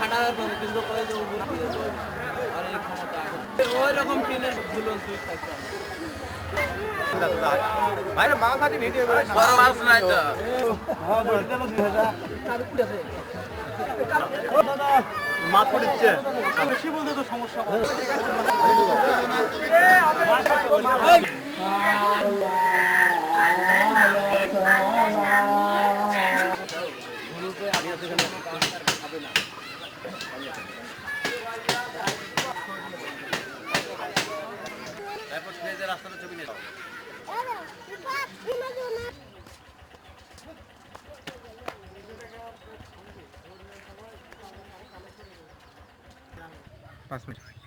ঠান্ডা কেন্দ্র করে যে অনেক ক্ষমতা ওই রকম টিনের ঝুলন তুই খাইতে ভিডিও করে মাছ নাই তো হ্যাঁ বড় তেল দিয়ে বেশি বলতে তো সমস্যা হবে। রাস্তাটা ছবি নিয়ে পাঁচ মিনিট।